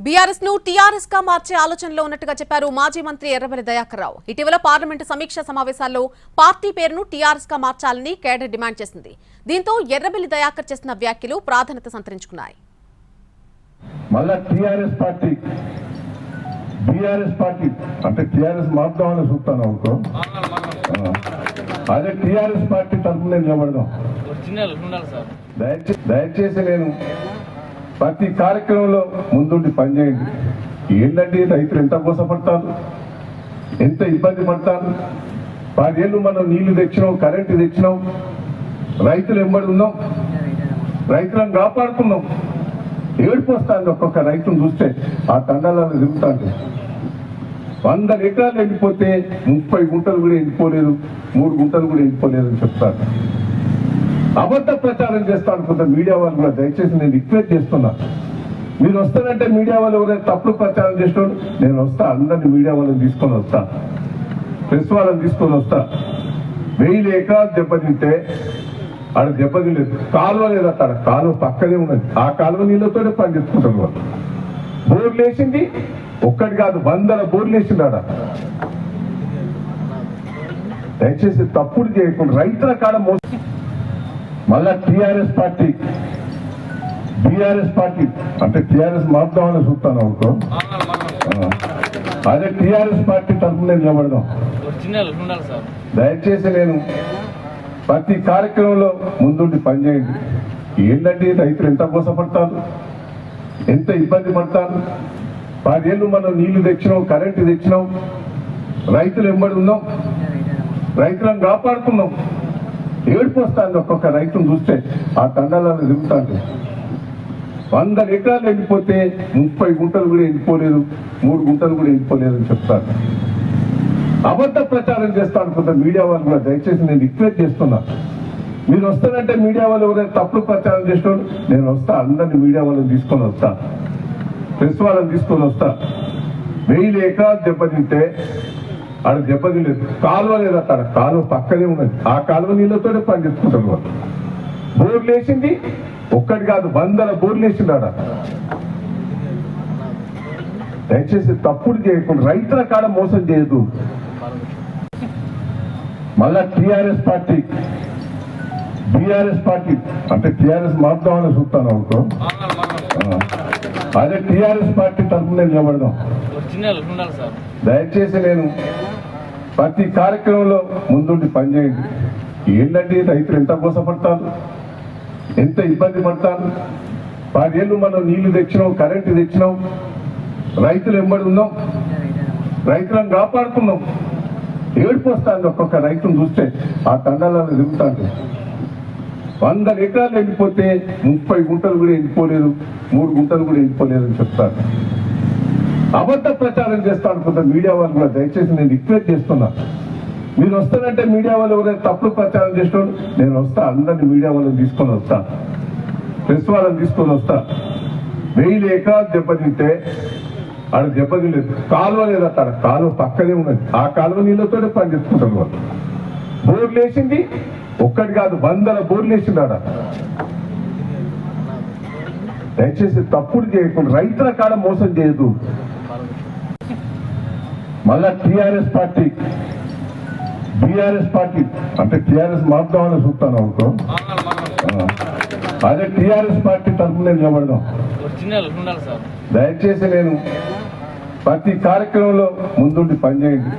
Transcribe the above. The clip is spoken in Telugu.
బీఆర్ఎస్ను టీఆర్ఎస్గా మార్చే ఆలోచనలో ఉన్నట్టుగా చెప్పారు మాజీ మంత్రి ఎర్రబెల్లి దయాకర్ రావు. ఇటీవల పార్లమెంటు సమీక్ష సమావేశాల్లో పార్టీ పేరును టీఆర్ఎస్గా మార్చాలని కేడర్ డిమాండ్ చేసింది. దీంతో ఎర్రబెల్లి దయాకర్ చేసిన వ్యాఖ్యలు ప్రాధాన్యత సంతరించుకున్నాయి. మళ్ళా టిఆర్ఎస్ పార్టీ బీఆర్ఎస్ పార్టీ అంటే టిఆర్ఎస్ మార్దామని చూస్తాను అనుకో. ఆ. అదే టిఆర్ఎస్ పార్టీ తరఫున నేను నిలబడదాం. ఒరిజినల్ ఉండాలి సార్. దయచేసి దయచేసి నేను ప్రతి కార్యక్రమంలో ముందుండి పనిచేయండి. ఏంటంటే రైతులు ఎంత మోసపడతారు? ఎంత ఇబ్బంది పడతారు? పదేళ్ళు మనం నీళ్ళు తెచ్చినాం కరెంటు తెచ్చినాం రైతులు ఎంబడి ఉన్నాం రైతులను కాపాడుకున్నాం. ఏడిపోస్తాను ఒక్కొక్క రైతును చూస్తే ఆ తండాలలో దిగుతాను వంద ఎకరాలు ఎండిపోతే ముప్పై గుంటలు కూడా ఎండిపోలేదు మూడు గుంటలు కూడా ఎండిపోలేదు అని చెప్తారు. అబద్ధ ప్రచారం చేస్తా కొంత మీడియా వాళ్ళు కూడా. దయచేసి నేను రిక్వెస్ట్ చేస్తున్నా. మీరు వస్తారంటే మీడియా వాళ్ళు ఎవరైనా తప్పుడు ప్రచారం చేసినోడు నేను వస్తా అందరిని మీడియా వాళ్ళని తీసుకొని వస్తా. ప్రెస్ వాళ్ళని తీసుకొని వస్తా. వెయ్యి లేక దెబ్బతింటే ఆడ దెబ్బతిలేదు కాలువ లేదు అక్కడ. కాలువ పక్కనే ఉన్నది. ఆ కాలువ నీళ్ళతోనే పని చేసుకుంటాం వాళ్ళు. బోర్లు వేసింది ఒక్కటి కాదు వందల బోర్లు వేసింది ఆడ. దయచేసి తప్పుడు చేయకుండా రైతుల కాడ మోసం మళ్ళా టిఆర్ఎస్ పార్టీ. BRS party. అంటే టిఆర్ఎస్ మార్దామని చూస్తాను అనుకో. అదే టిఆర్ఎస్ పార్టీ తరఫున నేను నిలబడదాం. దయచేసి నేను ప్రతి కార్యక్రమంలో ముందుండి పనిచేయండి. ఏంటంటే రైతులు ఎంత మోసపడతారు? ఎంత ఇబ్బంది పడతారు? పదేళ్ళు మనం నీళ్ళు తెచ్చినాం కరెంటు తెచ్చినాం. రైతులు ఎంబడి ఉన్నాం. రైతులను కాపాడుకున్నాం. ఏడుపు వస్తుంది ఒక్కొక్క రైతును చూస్తే ఆ తండాలలో దిగుతాను వంద ఎకరాలు ఎండిపోతే ముప్పై గుంటలు కూడా ఎండిపోలేదు మూడు గుంటలు కూడా ఎండిపోలేదు అని చెప్తాను అబద్ధ ప్రచారం చేస్తాను కొంత మీడియా వాళ్ళు కూడా దయచేసి నేను రిక్వెస్ట్ చేస్తున్నా. మీరు వస్తానంటే మీడియా వాళ్ళు ఎవరైనా తప్పుడు ప్రచారం చేసినోడు నేను వస్తా అందరిని మీడియా వాళ్ళని తీసుకొని వస్తా. ప్రెస్ వాళ్ళని తీసుకొని వస్తా. వెయ్యి ఎకరాలు దెబ్బతింటే ఆడ దెబ్బతిలేదు కాలువ లేదు అక్కడ కాలువ పక్కనే ఉన్నది. ఆ కాలువ నీళ్ళతోనే పని చేసుకుంటారు వాళ్ళు బోర్లు వేసింది? ఒక్కటి కాదు వందల బోర్లు వేసింది ఆడ. దయచేసి తప్పుడు చేయకుండా. రైతుల కాడ మోసం చేయదు మళ్ళా టిఆర్ఎస్ పార్టీ. BRS party. అంటే టిఆర్ఎస్ మార్దామని చూస్తాను ఆ. అదే టిఆర్ఎస్ పార్టీ తరఫున నేను నిలబడదాం. దయచేసి నేను ప్రతి కార్యక్రమంలో ముందుండి పనిచేయండి. ఏంటంటే రైతులు ఎంత మోసపడతారు? ఎంత ఇబ్బంది పడతారు? పదేళ్ళు మనం నీళ్ళు తెచ్చినాం కరెంటు తెచ్చినాం రైతులు ఎంబడి ఉన్నాం రైతులను కాపాడుకున్నాం. ఏడిపోస్తాను ఒక్కొక్క రైతును చూస్తే ఆ తండాలలో తిరుగుతాంటే. వంద ఎకరాలు ఎండిపోతే ముప్పై గుంటలు కూడా ఎండిపోలేదు మూడు గుంటలు కూడా ఎండిపోలేదు అని చెప్తారు. అబద్ధ ప్రచారం చేస్తా కొంత మీడియా వాళ్ళు కూడా. దయచేసి నేను రిక్వెస్ట్ చేస్తున్నా. మీరు వస్తానంటే మీడియా వాళ్ళు ఎవరైనా తప్పుడు ప్రచారం చేసినోడు నేను వస్తా అందరిని మీడియా వాళ్ళని తీసుకొని వస్తా. ప్రెస్ వాళ్ళని తీసుకొని వస్తా. వెయ్యి లేక దెబ్బతింటే ఆడ దెబ్బతిలేదు కాలువ లేదు అక్కడ. కాలువ పక్కనే ఉన్నది. ఆ కాలువ నీళ్ళతోనే పని చేసుకుంటారు వాళ్ళు. బోర్లు వేసింది ఒక్కటి కాదు వందల బోర్లు వేసింది ఆడ. దయచేసి తప్పుడు చేయకుండా రైతుల కాడ మోసం చేయదు మళ్ళా టిఆర్ఎస్ పార్టీ బీఆర్ఎస్ పార్టీ అంటే టిఆర్ఎస్ మార్దామని చూస్తాను అనుకో అదే టీఆర్ఎస్ పార్టీ తరఫున నేను నిలబడదాం. దయచేసి నేను ప్రతి కార్యక్రమంలో ముందుండి పనిచేయండి.